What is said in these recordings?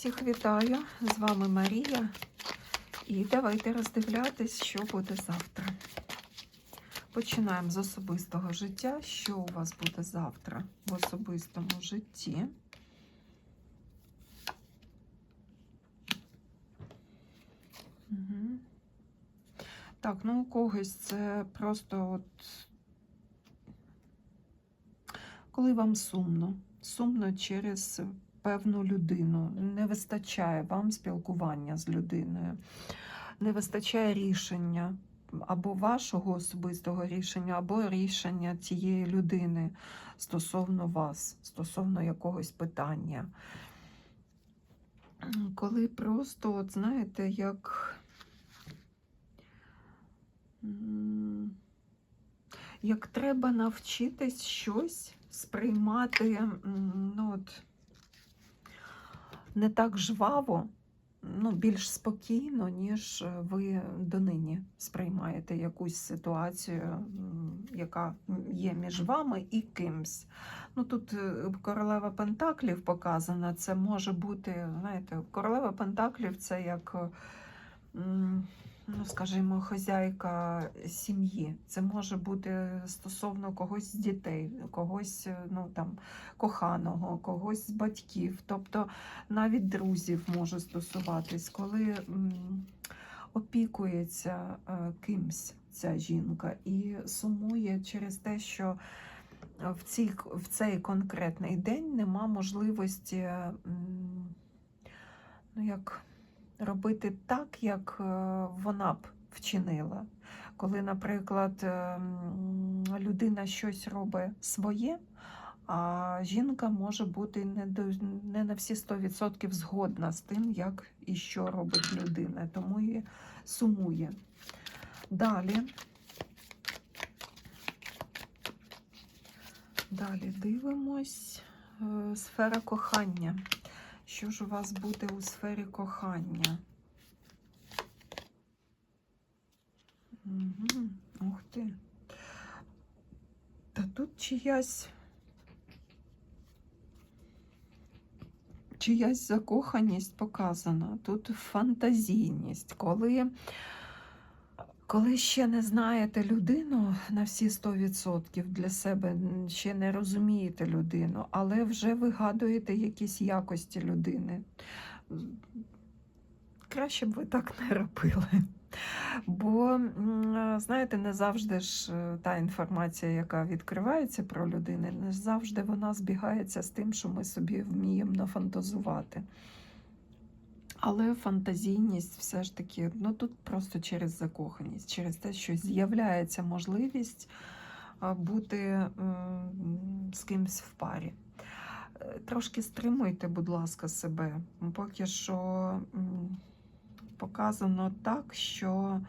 Всіх вітаю! З вами Марія. І давайте роздивлятись, що буде завтра. Починаємо з особистого життя. Що у вас буде завтра в особистому житті? Угу. Так, ну у когось це просто от коли вам сумно. Сумно через певну людину. Не вистачає вам спілкування з людиною, не вистачає рішення або вашого особистого рішення, або рішення цієї людини стосовно вас, стосовно якогось питання. Коли просто, от знаєте, як. Як треба навчитись щось сприймати, ну от, не так жваво, ну, більш спокійно, ніж ви донині сприймаєте якусь ситуацію, яка є між вами і кимсь. Ну, тут е, королева Пентаклів показана, це може бути, знаєте, королева Пентаклів це як. Ну, скажімо, хазяйка сім'ї. Це може бути стосовно когось з дітей, когось е, ну, там, коханого, когось з батьків, тобто навіть друзів може стосуватись, коли опікується е, кимсь ця жінка і сумує через те, що в, цій, в цей конкретний день нема можливості ну, як робити так, як е, вона б вчинила. Коли, наприклад, е, людина щось робить своє, а жінка може бути не, на всі 100% згодна з тим, як і що робить людина, тому і сумує. Далі. Далі дивимось. Е, Сфера кохання. Що ж у вас буде у сфері кохання? Угу. Ух ти. Та тут чиясь. Чиясь закоханість показана. Тут фантазійність. Коли, коли ще не знаєте людину на всі 100% для себе, ще не розумієте людину, але вже вигадуєте якісь якості людини. Краще б ви так не робили. Бо, знаєте, не завжди ж е, та інформація, яка відкривається про людину, не завжди вона збігається з тим, що ми собі вміємо нафантазувати. Але фантазійність все ж таки, ну тут просто через закоханість, через те, що з'являється можливість бути з кимсь в парі. Е, Трошки стримуйте, будь ласка, себе. Поки що показано так, що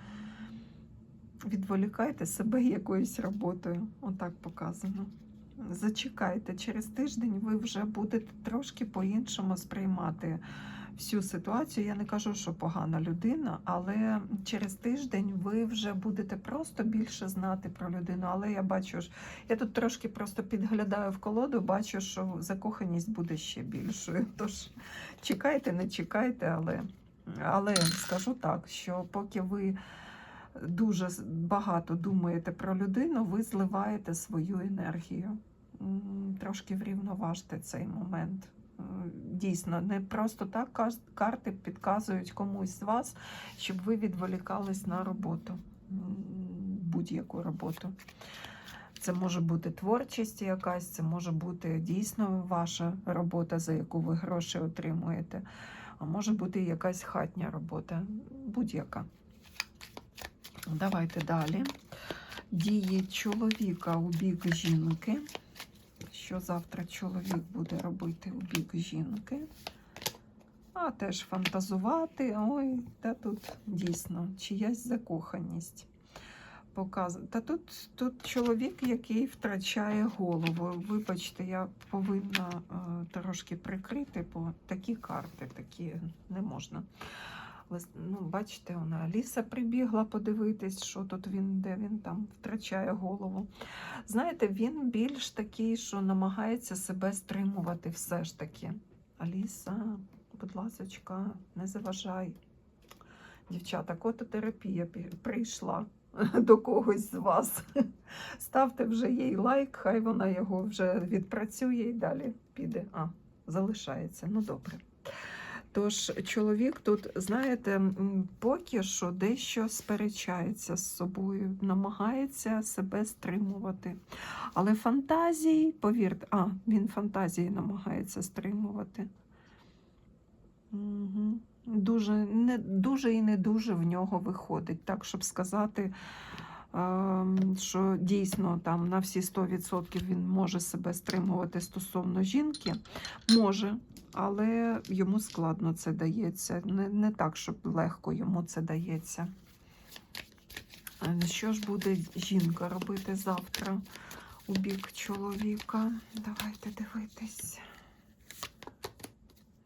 відволікайте себе якоюсь роботою. Отак показано. Зачекайте, через тиждень ви вже будете трошки по-іншому сприймати всю ситуацію. Я не кажу, що погана людина, але через тиждень ви вже будете просто більше знати про людину. Але я бачу, я тут трошки просто підглядаю в колоду, бачу, що закоханість буде ще більшою. Тож чекайте, не чекайте, але, але скажу так, що поки ви дуже багато думаєте про людину, ви зливаєте свою енергію. Трошки врівноважте цей момент. М, Дійсно, не просто так карти підказують комусь з вас, щоб ви відволікались на роботу, будь-яку роботу. Це може бути творчість якась, це може бути дійсно ваша робота, за яку ви гроші отримуєте, а може бути якась хатня робота, будь-яка. Давайте далі. Дії чоловіка у бік жінки. Що завтра чоловік буде робити у бік жінки? А теж фантазувати. Ой, та тут дійсно чиясь закоханість. Показ... Та тут, тут чоловік, який втрачає голову. Вибачте, я повинна е, трошки прикрити, бо такі карти, такі не можна. Ну, бачите, вона Аліса прибігла подивитись, що тут він, де він там втрачає голову. Знаєте, він більш такий, що намагається себе стримувати все ж таки. Аліса, будь ласочка, не заважай. Дівчата, кототерапія прийшла до когось з вас. Ставте вже їй лайк, хай вона його вже відпрацює і далі піде. А, залишається. Ну добре. Тож чоловік тут, знаєте, поки що дещо сперечається з собою, намагається себе стримувати. Але фантазії, повірте, а, він фантазії намагається стримувати. Угу. Дуже, не, дуже і не дуже в нього виходить. Так, щоб сказати, ем, що дійсно там на всі 100% він може себе стримувати стосовно жінки. Може, але йому складно це дається. Не, не так, щоб легко йому це дається. Що ж буде жінка робити завтра у бік чоловіка? Давайте дивитись.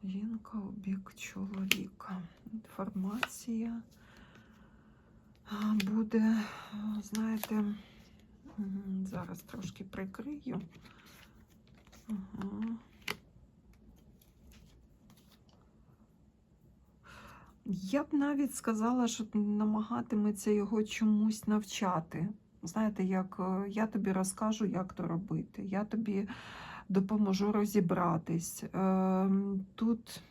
Жінка у бік чоловіка. Інформація буде, знаєте, зараз трошки прикрию. Ага. Я б навіть сказала, що намагатиметься його чомусь навчати. Знаєте, як е, я тобі розкажу, як то робити. Я тобі допоможу розібратись. Ем, Тут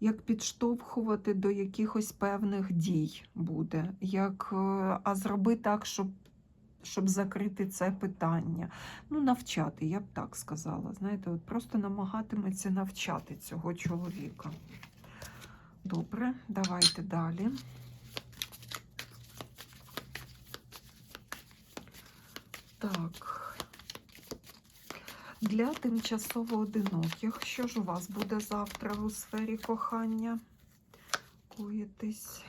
як підштовхувати до якихось певних дій буде, як, е, а зроби так, щоб, щоб закрити це питання. Ну, навчати, я б так сказала. Знаєте, от просто намагатиметься навчати цього чоловіка. Добре, давайте далі. Так. Для тимчасово одиноких, що ж у вас буде завтра у сфері кохання? Коїтись.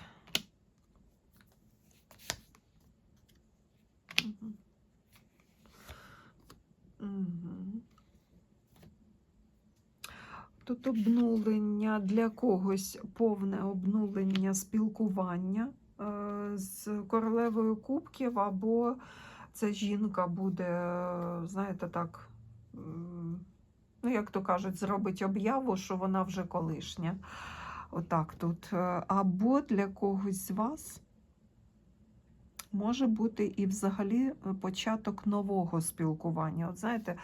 Тут обнулення для когось повне обнулення спілкування е, з королевою кубків, або ця жінка буде, знаєте, так, ну, як то кажуть, зробить об'яву, що вона вже колишня. Отак тут. Е, Або для когось з вас може бути і взагалі е, початок нового спілкування. От знаєте,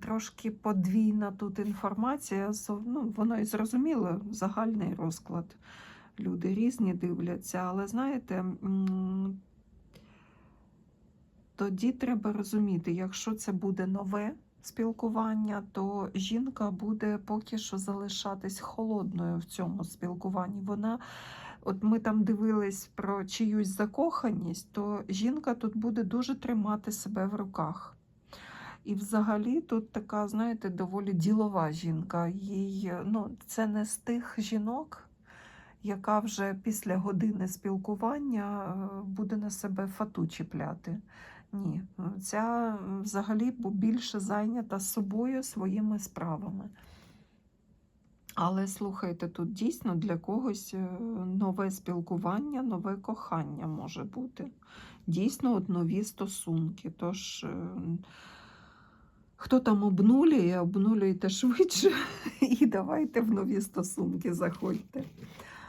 трошки подвійна тут інформація, ну, воно і зрозуміло, загальний розклад. Люди різні дивляться, але знаєте, тоді треба розуміти, якщо це буде нове спілкування, то жінка буде поки що залишатись холодною в цьому спілкуванні. Вона, от ми там дивились про чиюсь закоханість, то жінка тут буде дуже тримати себе в руках. І взагалі тут така, знаєте, доволі ділова жінка. Їй, ну, це не з тих жінок, яка вже після години спілкування е, буде на себе фату чіпляти. Ні, ця взагалі більше зайнята собою своїми справами. Але слухайте, тут дійсно для когось е, нове спілкування, нове кохання може бути. Дійсно, от нові стосунки. Тож, е, хто там обнулює, обнулюйте швидше і давайте в нові стосунки заходьте.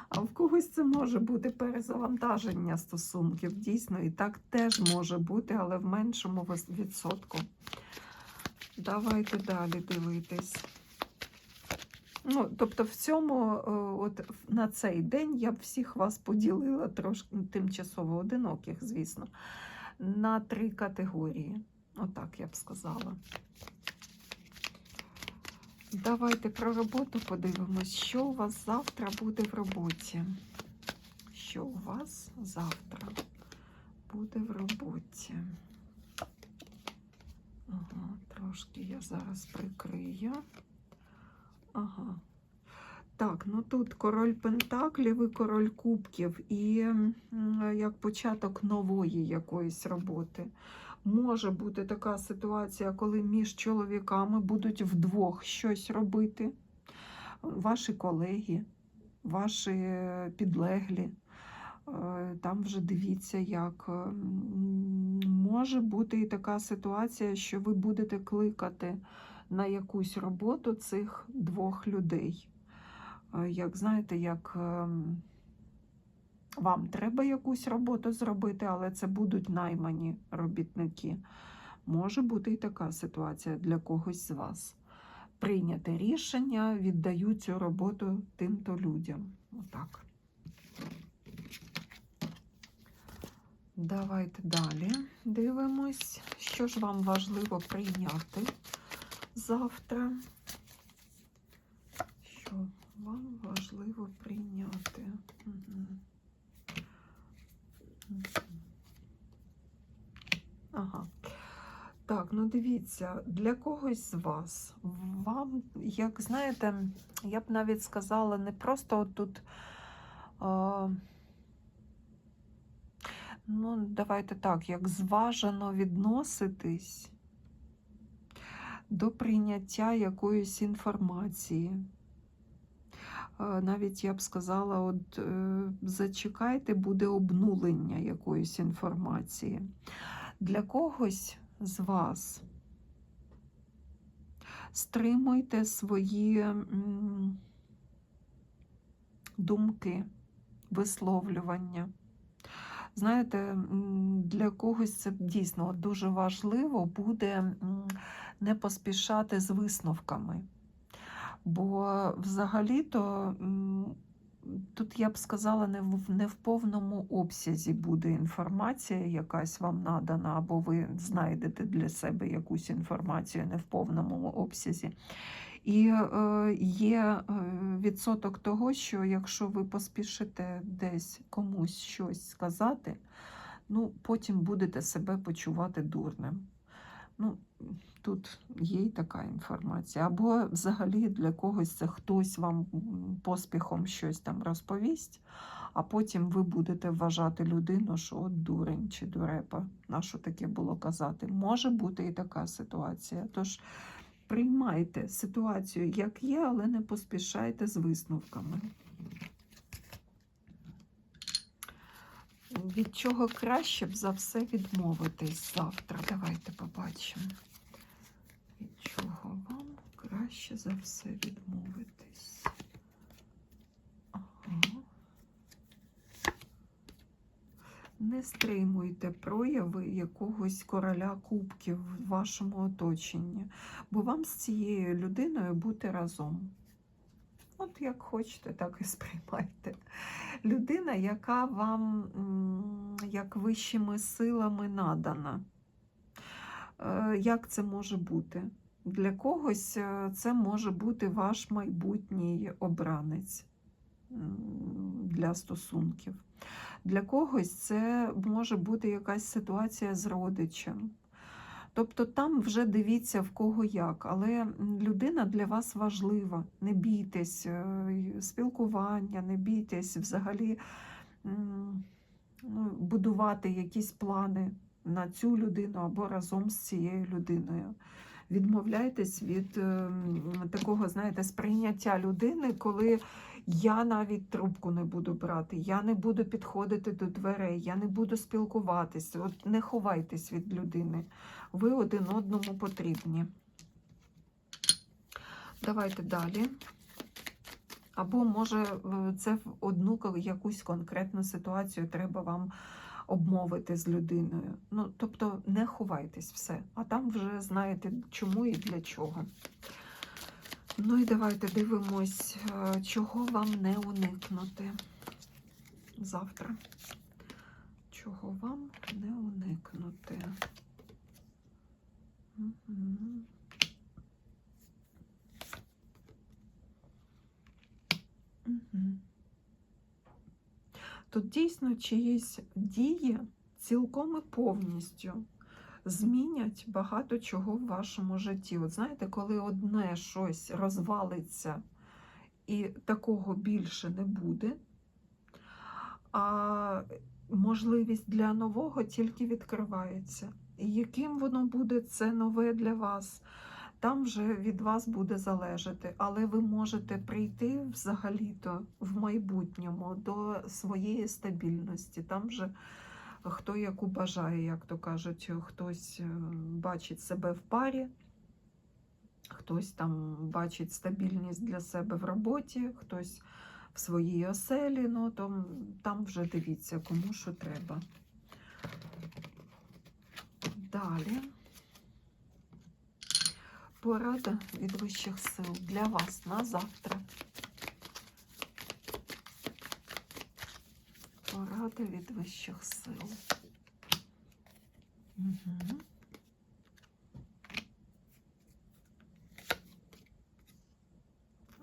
А в когось це може бути перезавантаження стосунків. Дійсно, і так теж може бути, але в меншому відсотку. Давайте далі дивитись. Ну, тобто, в цьому, от на цей день я б всіх вас поділила трошки тимчасово одиноких, звісно, на три категорії. Отак я б сказала. Давайте про роботу подивимось, що у вас завтра буде в роботі. Що у вас завтра буде в роботі? Ага, трошки я зараз прикрию. Ага. Так, ну тут король Пентаклів і король кубків, і як початок нової якоїсь роботи. Може бути така ситуація, коли між чоловіками будуть вдвох щось робити. Ваші колеги, ваші підлеглі. Е, Там вже дивіться, як е, може бути і така ситуація, що ви будете кликати на якусь роботу цих двох людей. Е, Як знаєте, як ем, вам треба якусь роботу зробити, але це будуть наймані робітники. Може бути і така ситуація для когось з вас. Прийняте рішення, віддаю цю роботу тим-то людям. Отак. Давайте далі дивимось, що ж вам важливо прийняти завтра. Що вам важливо прийняти? Мгм. Ага. Так, ну дивіться, для когось з вас, вам, як знаєте, я б навіть сказала, не просто от тут. А, ну, давайте так, як зважено відноситись до прийняття якоїсь інформації. Навіть я б сказала, от е, зачекайте, буде обнулення якоїсь інформації. Для когось з вас стримуйте свої думки, висловлювання. Знаєте, для когось це дійсно дуже важливо буде не поспішати з висновками. Бо взагалі-то тут я б сказала, не в, не в повному обсязі буде інформація, якась вам надана, або ви знайдете для себе якусь інформацію не в повному обсязі. І е, є е, відсоток того, що якщо ви поспішите десь комусь щось сказати, ну, потім будете себе почувати дурним. Ну, тут є й така інформація. Або взагалі для когось це хтось вам поспіхом щось там розповість, а потім ви будете вважати людину, що от дурень чи дурепа, на що таке було казати. Може бути і така ситуація. Тож приймайте ситуацію, як є, але не поспішайте з висновками. Від чого краще б за все відмовитись завтра? Давайте побачимо. Від чого вам краще за все відмовитись? Ага. Не стримуйте прояви якогось короля кубків в вашому оточенні, бо вам з цією людиною бути разом. От як хочете, так і сприймайте. Людина, яка вам як вищими силами надана. Е, Як це може бути? Для когось е, це може бути ваш майбутній обранець для стосунків. Для когось це може бути якась ситуація з родичем. Тобто там вже дивіться в кого як, але людина для вас важлива. Не бійтесь е, спілкування, не бійтесь взагалі ну, будувати якісь плани на цю людину або разом з цією людиною. Відмовляйтесь від ем, такого, знаєте, сприйняття людини, коли я навіть трубку не буду брати, я не буду підходити до дверей, я не буду спілкуватися. От не ховайтесь від людини. Ви один одному потрібні. Давайте далі. Або, може, це в одну якусь конкретну ситуацію треба вам обмовити з людиною. Ну, тобто не ховайтесь все, а там вже знаєте, чому і для чого. Ну і давайте дивимось, е, чого вам не уникнути завтра. Чого вам не уникнути? Мгм. Мгм. Тут дійсно чиїсь дії цілком і повністю змінять багато чого в вашому житті. От знаєте, коли одне щось розвалиться і такого більше не буде, а можливість для нового тільки відкривається. І яким воно буде це нове для вас, там вже від вас буде залежати. Але ви можете прийти взагалі-то в майбутньому до своєї стабільності. Там вже хто яку бажає, як то кажуть, хтось е, бачить себе в парі, Хтось там бачить стабільність для себе в роботі, хтось в своїй оселі, ну там, там вже дивіться, кому що треба. Далі. Порада від вищих сил для вас на завтра. Порада від вищих сил. Угу.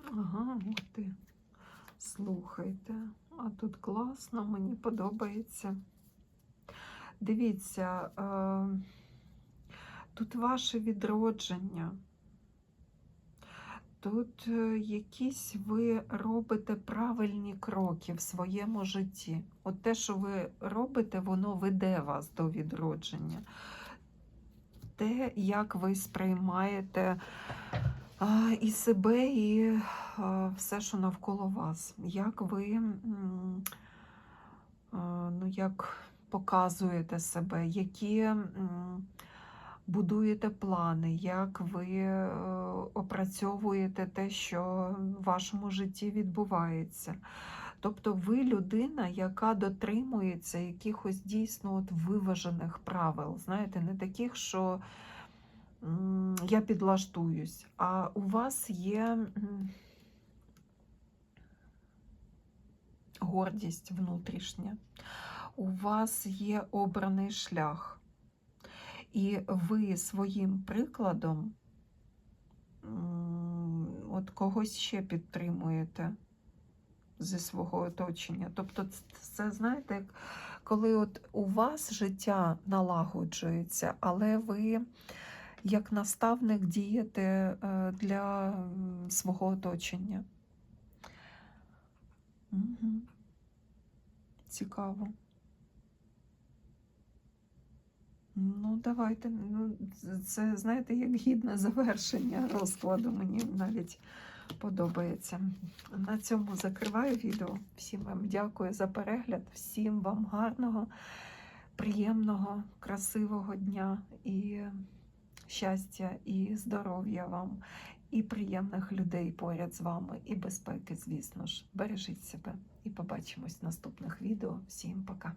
Ага, ух ти. Слухайте, а тут класно, мені подобається. Дивіться, е, тут ваше відродження. Тут е, якісь ви робите правильні кроки в своєму житті. От те, що ви робите, воно веде вас до відродження. Те, як ви сприймаєте і себе, і все, що навколо вас. Як ви ну, як показуєте себе, які будуєте плани, як ви е, опрацьовуєте те, що в вашому житті відбувається. Тобто ви людина, яка дотримується якихось дійсно от виважених правил, знаєте, не таких, що я підлаштуюсь, а у вас є гордість внутрішня, у вас є обраний шлях. І ви своїм прикладом от когось ще підтримуєте зі свого оточення. Тобто, це знаєте, як коли от у вас життя налагоджується, але ви як наставник дієте е, для свого оточення. Угу. Цікаво. Ну, давайте. Ну, це, знаєте, як гідне завершення розкладу. Мені навіть подобається. На цьому закриваю відео. Всім вам дякую за перегляд, всім вам гарного, приємного, красивого дня і щастя, і здоров'я вам, і приємних людей поряд з вами, і безпеки, звісно ж. Бережіть себе і побачимось в наступних відео. Всім пока!